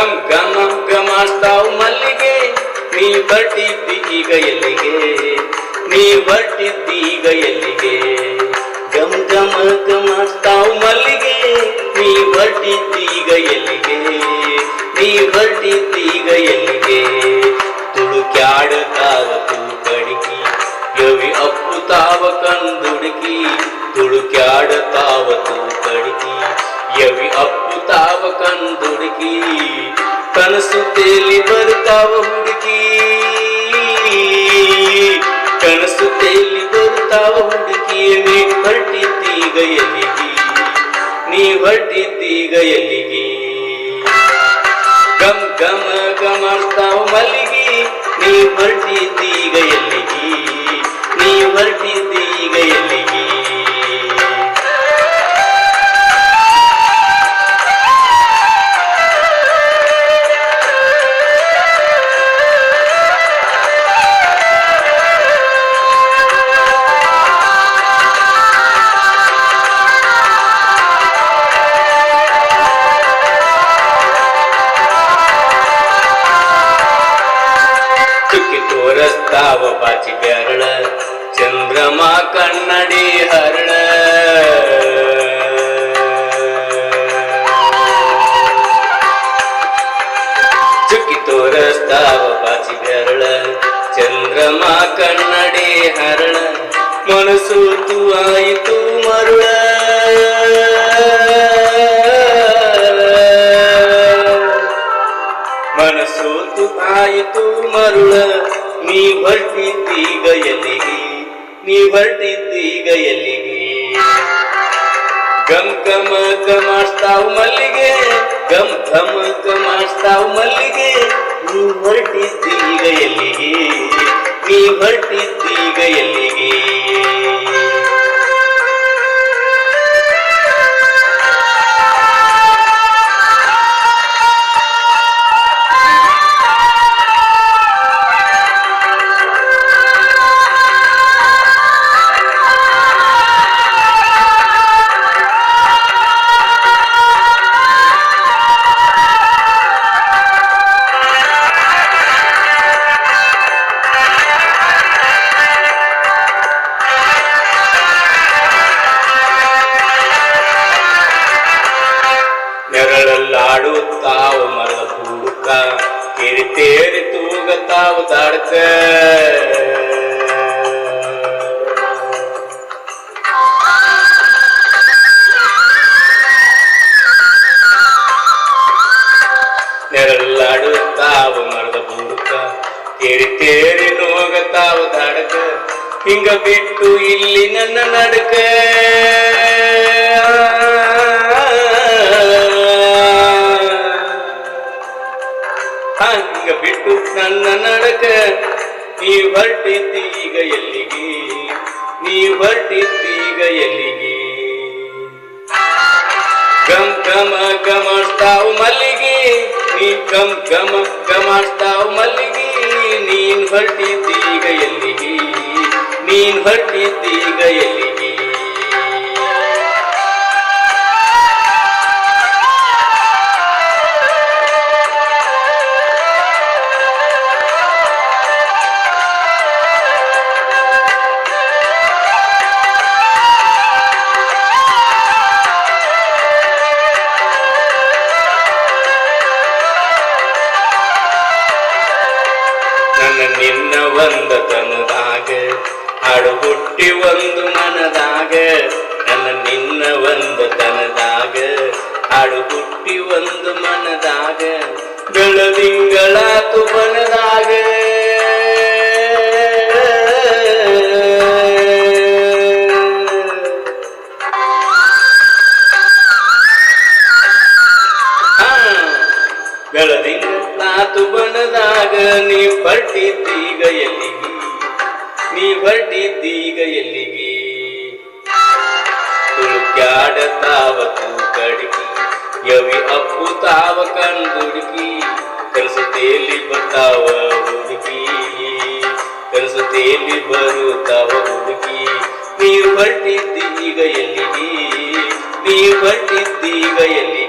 ಮಾಡ್ತಾವ್ ಮಲ್ಲಿಗೆ. ನೀ ಬಟ್ಟಿದ್ದೀಗ ಈಗ ಎಲ್ಲಿಗೆ? ನೀ ಹೊರಟಿದ್ದಿ ಈಗ ಎಲ್ಲಿಗೆ? ಗಮ್ ಗಮ ಗಮಾಡ್ತಾವ್ ಮಲ್ಲಿಗೆ. ನೀ ಬಟ್ಟಿದ್ದೀಗ ಈಗ ಎಲ್ಲಿಗೆ? ನೀ ಹೊರಟಿದ್ದಿ ಈಗ ಎಲ್ಲಿಗೆ? ತುಳುಕ್ಯಾಡುತ್ತಾವ ತುಳುಕಡಿಕಿ. ಗವಿ ಅಪ್ಪು ತಾವ ಕಂದುಡುಕಿ. ತುಳುಕ್ಯಾಡತಾವ ತುಳುಕಡಿಕಿ. ಯವಿ ಅಪ್ಪುತಾವ ಕಂದುಡುಕಿ, ಕನಸು ತೇಲಿ ಬರ್ತಾವ ಹುಡುಕಿ. ಕನಸು ತೇಲಿ ಬರ್ತಾವ ಹುಡುಕಿ, ನೀ ಹೊರಟಿದ್ದೀಗ ನೀ ಹೊರಟಿದ್ದೀಗ ಎಲ್ಲಿಗೆ ಗಮ್ ಗಮ ಗಮಾಡ್ತಾವ ಮಲ್ಲಿಗಿ, ನೀ ಹೊರಟಿದ್ದೀಗ ಎಲ್ಲಿಗೆ ನೀ ಹೊರಟಿದ್ದೀಗ ಚುಕ್ಕಿ ತೋರಸ್ತಾವ ಬಾಚಿ ಬೆರಳ ಚಂದ್ರಮ ಕನ್ನಡಿ ಹರಳ. ಚುಕ್ಕಿ ತೋರಸ್ತಾವ ಬಾಚಿ ಬೆರಳ ಚಂದ್ರಮ ಕನ್ನಡಿ ಹರಳ. ಮನಸ್ಸು ಆಯಿತು ಮರುಳ. ಮನಸ್ಸು ಆಯಿತು ಮರುಳ. ನೀ ಹೊರಟಿದ್ದೀಗ ಎಲ್ಲಿಗೆ ನೀ ಹೊರಟಿದ್ದೀಗ ಎಲ್ಲಿಗೆ ಗಮ್ ಗಮ ಮಲ್ಲಿಗೆ, ಗಮ್ ಘಮ ಗಮಾಡ್ತಾವ್ ಮಲ್ಲಿಗೆ ನೀ ಹೊರಟಿದ್ದೀಗ ಎಲ್ಲಿಗೆ ನೀ ಹೊರಟಿದ್ದೀಗ ಎಲ್ಲಿಗೆ ನೆರಳಲ್ಲಾಡುತ್ತಾವ ಮರದ ಬುಡುಕ ಕಿರಿತೇರಿ ತೂಗತಾವ ದಾಡ್ಕ ನೆರಳಾಡುತ್ತಾವ ಮರದ ಬುಡುಕ ಕಿರಿತೇರಿ ನೋಗತಾವ ದಾಡ್ಕ ಹಿಂಗ ಬಿಟ್ಟು ಇಲ್ಲಿ ನನ್ನ ನಡಕ ಹಂಗ ಬಿಟ್ಟು ನನ್ನ ನಡಕ, ನೀ ಹೊರಟಿದ್ದೀಗ ಎಲ್ಲಿಗೆ? ನೀ ಹೊರಟಿದ್ದೀಗ ಎಲ್ಲಿಗೆ? ಗಮ್ ಗಮ ಗಮಾಡ್ತಾವ್ ಮಲ್ಲಿಗೆ, ನೀ ಗಮ್ ಗಮ ಗಮಾಡ್ತಾವ್ ಮಲ್ಲಿಗೆ, ನೀನ್ ಹೊರಟಿದ್ದೀಗ ಎಲ್ಲಿಗೆ? ನೀನ್ ಹೊರಟಿದ್ದೀಗ ಎಲ್ಲಿಗೆ? ನನ್ನ ಒಂದ ತನದಾಗ ಹಾಡು ಹುಟ್ಟಿ ಒಂದು ಮನದಾಗ. ನನ್ನ ನಿನ್ನ ಒಂದು ತನದಾಗ ಹಾಡು ಹುಟ್ಟಿ ಒಂದು ಮನದಾಗ. ಬೆಳದಿಂಗಳಾತು ಬನದಾಗ ನಾತು ಬಣದಾಗ ನೀ ಹೊರಟಿದ್ದೀಗ ಎಲ್ಲಿಗೆ? ನೀ ದೀಗ ಎಲ್ಲಿಗೆ? ತುಳುಕ್ಯಾಡ ತಾವತು ಕಡಿಗಿ ಯವಿ ಅಪ್ಪು ತಾವ ಕಣ್ಗುಡುಗಿ ಕನಸತೆಯಲ್ಲಿ ಬರ್ತಾವ ಹುಡುಕಿ. ಕನಸತೆಯಲ್ಲಿ ಬರುತ್ತಾವ ಹುಡುಕಿ, ನೀ ಹೊರಟಿದ್ದೀಗ ಎಲ್ಲಿಗೆ? ನೀ ಹೊರಟಿದ್ದೀಗ ಎಲ್ಲಿ